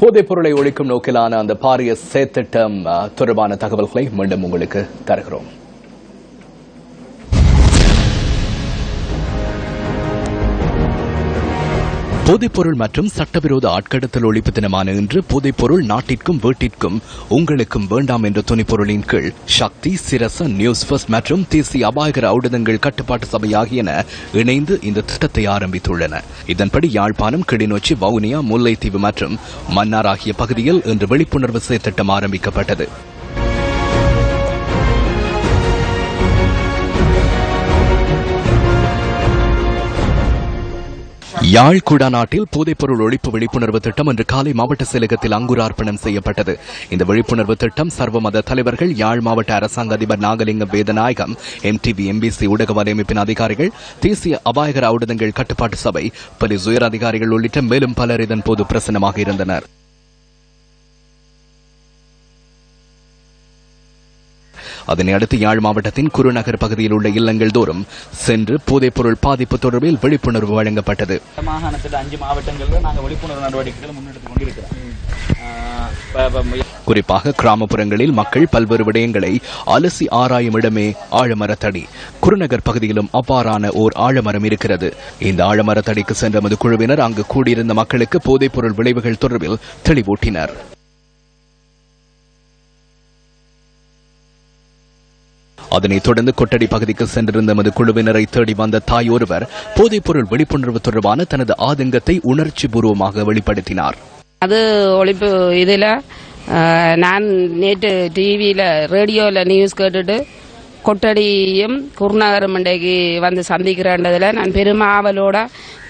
போதைப் பொருளை ஒழிக்கும் நோக்கிலான அந்த பாரிய செயற்திட்டம் தொடர்பான தகவல்களை மீண்டும் உங்களுக்கு தருகிறோம். போதைப்பொருள் மற்றும் சட்டவிரோத ஆட்கடத்தல் ஒழிப்பு தினமான இன்று போதைப்பொருள் நாட்டிற்கும் வீட்டிற்கும் உங்களுக்கும் வேண்டாம் என்ற துணிப்பொருளின் கீழ் சக்தி சிரச நியூஸ் ஃபர்ஸ்ட் மற்றும் தேசிய அபாயகர ஊடகங்கள் கட்டுப்பாட்டு சபை ஆகியன இணைந்து இந்த திட்டத்தை ஆரம்பித்துள்ளன. இதன்படி யாழ்ப்பாணம் கிளிநொச்சி வவுனியா முல்லைத்தீவு மற்றும் மன்னார் ஆகிய பகுதியில் இன்று விழிப்புணர்வு செயற்திட்டம் ஆரம்பிக்கப்பட்டது. யாழ் குடாநாட்டில் போதைப்பொருள் ஒழிப்பு விழிப்புணர்வு திட்டம் இன்று காலை மாவட்ட செயலகத்தில் அங்குரார்ப்பணம் செய்யப்பட்டது. இந்த விழிப்புணர்வு திட்டம் சர்வமத தலைவர்கள் யாழ் மாவட்ட அரசாங்க அதிபர் நாகலிங்கம் வேதநாயகம் எம்டிவி எம்பிசி ஊடக வலையமைப்பின் அதிகாரிகள் தேசிய அபாயகர ஊடகங்கள் கட்டுப்பாட்டு சபை போலீஸ் உயர் அதிகாரிகள் உள்ளிட்ட மேலும் பலர் இதன்போது பிரசன்னமாக இருந்தனர். அதனை அடுத்து யாழ் மாவட்டத்தின் குருநகர் பகுதியில் உள்ள இல்லங்கள் தோறும் சென்று போதைப்பொருள் பாதிப்பு தொடர்பில் விழிப்புணர்வு வழங்கப்பட்டது. மாகாணத்தில் அஞ்சு மாவட்டங்களில் நாங்கள் விழிப்புணர்வு நடவடிக்கைகளை முன்னெடுத்து கொண்டிருக்கிறோம். குறிப்பாக கிராமப்புறங்களில் மக்கள் பல்வேறு விடயங்களை அலசி ஆராயும் இடமே ஆழமரத்தடி. குருநகர் பகுதியிலும் அவ்வாறான ஓர் ஆழமரம் இருக்கிறது. இந்த ஆழமரத்தடிக்கு சென்ற நமது குழுவினர் அங்கு கூடியிருந்த மக்களுக்கு போதைப்பொருள் விளைவுகள் தொடர்பில் தெளிவூட்டினர். அதனைத் தொடர்ந்து கொட்டடி பகுதிக்கு சென்றிருந்த எமது குழுவினரை தேடி வந்த தாய் ஒருவர் போதைப்பொருள் விழிப்புணர்வு தொடர்பான தனது ஆதங்கத்தை உணர்ச்சி பூர்வமாக வெளிப்படுத்தினார். அது ஒழிப்பு இதில் நான் நேற்று டிவியில் ரேடியோவில் நியூஸ் கேட்டுட்டு கொட்டடியும் குருநகரம் இன்றைக்கு வந்து சந்திக்கிறேன்றதில் நான் பெரும் ஆவலோட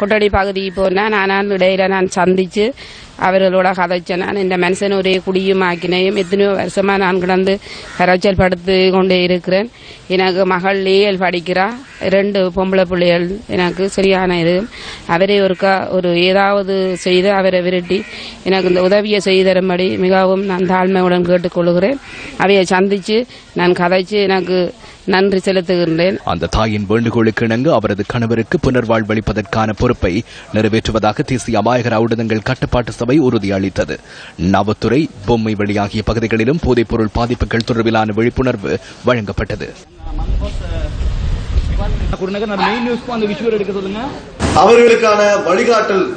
கொட்டடி பகுதிக்கு போனேன் நான் இடையில நான் சந்திச்சு அவர்களோட கதைச்சேன் நான் இந்த மனுஷன் ஒரே குடியும் ஆக்கினையும் எத்தனையோ வருஷமா நான் கிடந்து கரைச்சல் படுத்து கொண்டே இருக்கிறேன். எனக்கு மகள் ஏஎல் படிக்கிறா. ரெண்டு பொம்பளை பிள்ளைகள் எனக்கு சரியான இது. அவரே ஒருக்கா ஒரு ஏதாவது செய்து அவரை விரட்டி எனக்கு இந்த உதவியை செய்து தரும்படி மிகவும் நான் தாழ்மையுடன் கேட்டுக்கொள்கிறேன். அவையை சந்திச்சு நான் கதைச்சு எனக்கு நன்றி செலுத்துகின்றேன். அந்த தாயின் வேண்டுகோளுக்கு இணங்க அவரது கணவருக்கு புனர்வாழ்வளிப்பதற்கான பொறுப்பை நிறைவேற்றுவதாக தேசிய அபாயகர ஊடகங்கள் கட்டுப்பாட்டு சபை உறுதியளித்தது. நவத்துறை பொம்மை வெளியாகிய பகுதிகளிலும் போதைப்பொருள் பாதிப்புகள் தொடர்பிலான விழிப்புணர்வு வழங்கப்பட்டது. அவர்களுக்கான வழிகாட்டல்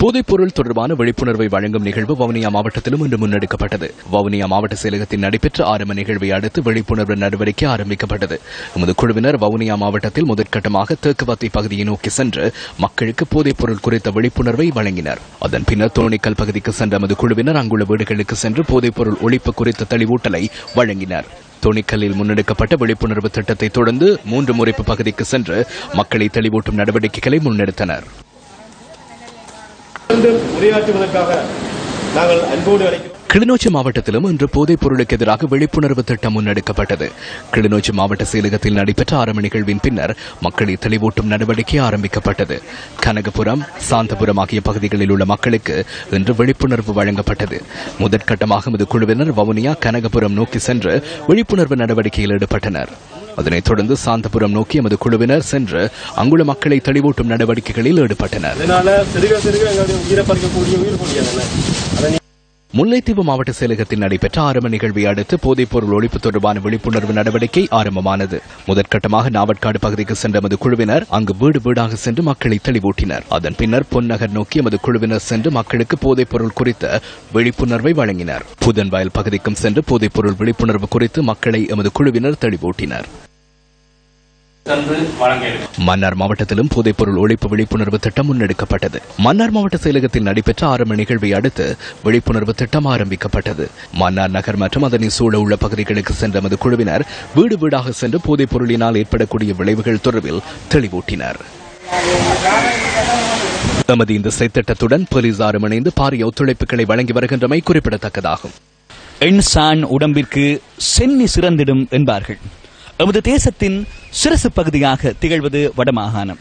போதைப்பொருள் தொடர்பான விழிப்புணர்வை வழங்கும் நிகழ்வு வவுனியா மாவட்டத்திலும் இன்று முன்னெடுக்கப்பட்டது. வவுனியா மாவட்ட செயலகத்தில் நடைபெற்ற ஆரம்ப நிகழ்வை அடுத்து விழிப்புணர்வு நடவடிக்கை ஆரம்பிக்கப்பட்டது. எமது குழுவினர் வவுனியா மாவட்டத்தில் முதற்கட்டமாக தேக்குவத்தை பகுதியை நோக்கி சென்று மக்களுக்கு போதைப்பொருள் குறித்த விழிப்புணர்வை வழங்கினர். அதன் பின்னர் தோணிக்கல் பகுதிக்கு சென்ற எமது குழுவினர் அங்குள்ள வீடுகளுக்கு சென்று போதைப்பொருள் ஒழிப்பு குறித்த தெளிவூட்டலை வழங்கினர். துணிக்கல்லில் முன்னெடுக்கப்பட்ட விழிப்புணர்வு திட்டத்தை தொடர்ந்து மூன்று முறைப்பு பகுதிக்கு சென்று மக்களை தெளிவூட்டும் நடவடிக்கைகளை முன்னெடுத்தனர். உரையாற்றுவதற்காக நாங்கள் அன்போடு அழைக்கிறோம். கிளிநொச்சி மாவட்டத்திலும் இன்று போதைப் பொருளுக்கு எதிராக விழிப்புணர்வு திட்டம் முன்னெடுக்கப்பட்டது. கிளிநொச்சி மாவட்ட செயலகத்தில் நடைபெற்ற ஆரம்ப நிகழ்வின் பின்னர் மக்களை தெளிவூட்டும் நடவடிக்கை ஆரம்பிக்கப்பட்டது. கனகபுரம் சாந்தபுரம் ஆகிய பகுதிகளில் உள்ள மக்களுக்கு இன்று விழிப்புணர்வு வழங்கப்பட்டது. முதற்கட்டமாக இது குழுவினர் வவுனியா கனகபுரம் நோக்கி சென்று விழிப்புணர்வு நடவடிக்கையில் ஈடுபட்டனர். அதனைத் தொடர்ந்து சாந்தபுரம் நோக்கி எமது குழுவினர் சென்று அங்குள்ள மக்களை தெளிவூட்டும் நடவடிக்கைகளில் ஈடுபட்டனர். முல்லைத்தீவு மாவட்ட செயலகத்தில் நடைபெற்ற ஆரம்ப நிகழ்வை அடுத்து போதைப்பொருள் ஒழிப்பு தொடர்பான விழிப்புணர்வு நடவடிக்கை ஆரம்பமானது. முதற்கட்டமாக நாவட்காடு பகுதிக்கு சென்ற எமது குழுவினர் அங்கு வீடு வீடாக சென்று மக்களை தெளிவூட்டினர். அதன் பின்னர் பொன்னகர் நோக்கி எமது குழுவினர் சென்று மக்களுக்கு போதைப்பொருள் குறித்த விழிப்புணர்வை வழங்கினர். புதன்வயல் பகுதிக்கும் சென்று போதைப்பொருள் விழிப்புணர்வு குறித்து மக்களை எமது குழுவினர் தெளிவூட்டினர். மன்னார் மாவட்டத்திலும் போதைப்பொருள் ஒழிப்பு விழிப்புணர்வு திட்டம் முன்னெடுக்கப்பட்டது. மன்னார் மாவட்ட செயலகத்தில் நடைபெற்ற ஆரம்ப நிகழ்வை அடுத்து விழிப்புணர்வு திட்டம் ஆரம்பிக்கப்பட்டது. மன்னார் நகர் மற்றும் அதனை சூழ உள்ள பகுதிகளுக்கு சென்ற எமது குழுவினர் வீடு வீடாக சென்று போதைப் பொருளினால் ஏற்படக்கூடிய விளைவுகள் தொடர்பில் தெளிவூட்டினர். எமது இந்த செயற்திட்டத்துடன் போலீசாரும் இணைந்து பாரிய ஒத்துழைப்புகளை வழங்கி வருகின்றமை குறிப்பிடத்தக்கதாகும். எண்சான் உடம்பிற்கு சென்னி சிறந்திடும் என்பார்கள். எமது தேசத்தின் சிறசு பகுதியாக திகழ்வது வடமாகாணம்.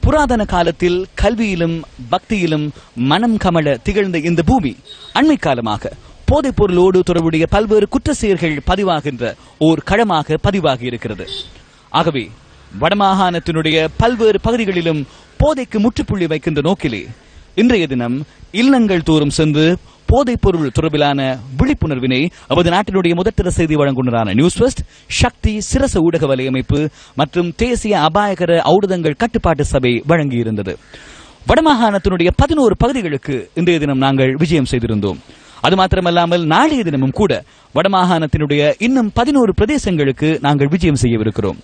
புராதன காலத்தில் கல்வியிலும் பக்தியிலும் மனம் கமழ திகழ்ந்த இந்த பூமி அண்மை காலமாக போதைப் பொருளோடு தொடர்புடைய பல்வேறு குற்ற செயல்கள் பதிவாகின்ற ஓர் களமாக பதிவாகி இருக்கிறது. ஆகவே வடமாகாணத்தினுடைய பல்வேறு பகுதிகளிலும் போதைக்கு முற்றுப்புள்ளி வைக்கின்ற நோக்கிலே இன்றைய தினம் இல்லங்கள் தோறும் சென்று போதைப் பொருள் தொடர்பிலான விழிப்புணர்வினை நமது நாட்டினுடைய முதற்தர செய்தி வழங்குனரான நியூஸ் ஃபர்ஸ்ட் சக்தி சிரச ஊடக வலையமைப்பு மற்றும் தேசிய அபாயகர ஔடதங்கள் கட்டுப்பாட்டு சபை வழங்கியிருந்தது. வடமாகாணத்தினுடைய பதினோரு பகுதிகளுக்கு இன்றைய தினம் நாங்கள் விஜயம் செய்திருந்தோம். அது மாத்திரமல்லாமல் நாளைய தினமும் கூட வடமாகாணத்தினுடைய இன்னும் பதினோரு பிரதேசங்களுக்கு நாங்கள் விஜயம் செய்யவிருக்கிறோம்.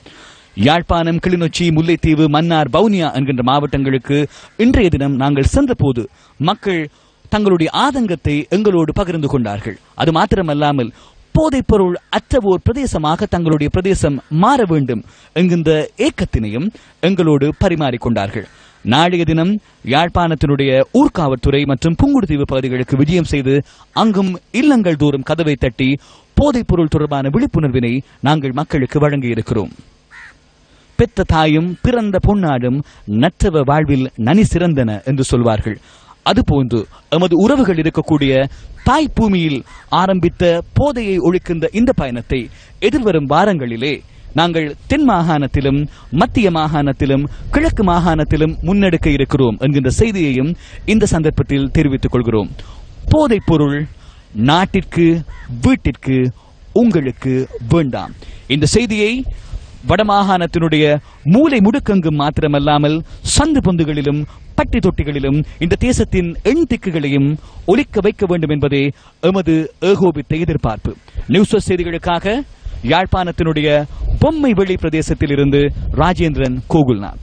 யாழ்ப்பாணம் கிளிநொச்சி முல்லைத்தீவு மன்னார் பவுனியா என்கின்ற மாவட்டங்களுக்கு இன்றைய தினம் நாங்கள் சென்றபோது மக்கள் தங்களுடைய ஆதங்கத்தை எங்களோடு பகிர்ந்து கொண்டார்கள். அது மாத்திரமல்லாமல் போதைப்பொருள் அற்ற ஓர் பிரதேசமாக தங்களுடைய பிரதேசம் மாற வேண்டும் என்கின்ற ஏக்கத்தினையும் எங்களோடு பரிமாறிக்கொண்டார்கள் நாளைய தினம் யாழ்ப்பாணத்தினுடைய ஊர்காவற்துறை மற்றும் புங்குடுதீவு பகுதிகளுக்கு விஜயம் செய்து அங்கும் இல்லங்கள் தோறும் கதவை தட்டி போதைப்பொருள் தொடர்பான விழிப்புணர்வினை நாங்கள் மக்களுக்கு வழங்கியிருக்கிறோம். பெத்த தாயும் பிறந்த பொன்னாடும் நற்றவ வாழ்வில் நனி சிறந்தன என்று சொல்வார்கள். அதுபோன்று எமது உறவுகள் இருக்கக்கூடிய தாய் பூமியில் ஆரம்பித்த போதையை ஒழிக்கின்ற இந்த பயணத்தை எதிர்வரும் வாரங்களிலே நாங்கள் தென் மாகாணத்திலும் மத்திய மாகாணத்திலும் கிழக்கு மாகாணத்திலும் முன்னெடுக்க இருக்கிறோம் என்கின்ற செய்தியையும் இந்த சந்தர்ப்பத்தில் தெரிவித்துக் கொள்கிறோம். போதைப் பொருள் நாட்டிற்கு வீட்டிற்கு உங்களுக்கு வேண்டாம். இந்த செய்தியை வடமாகாணத்தினுடைய மூலை முடுக்கெங்கும் மாத்திரமல்லாமல் சந்து பொந்துகளிலும் பட்டி தொட்டிகளிலும் இந்த தேசத்தின் எண் திக்குகளையும் ஒலிக்க வைக்க வேண்டும் என்பதே எமது ஏகோபித்த எதிர்பார்ப்பு. நியூஸ் செய்திகளுக்காக யாழ்ப்பாணத்தினுடைய பொம்மை வெளி பிரதேசத்தில் இருந்து ராஜேந்திரன் கோகுல்நாத்.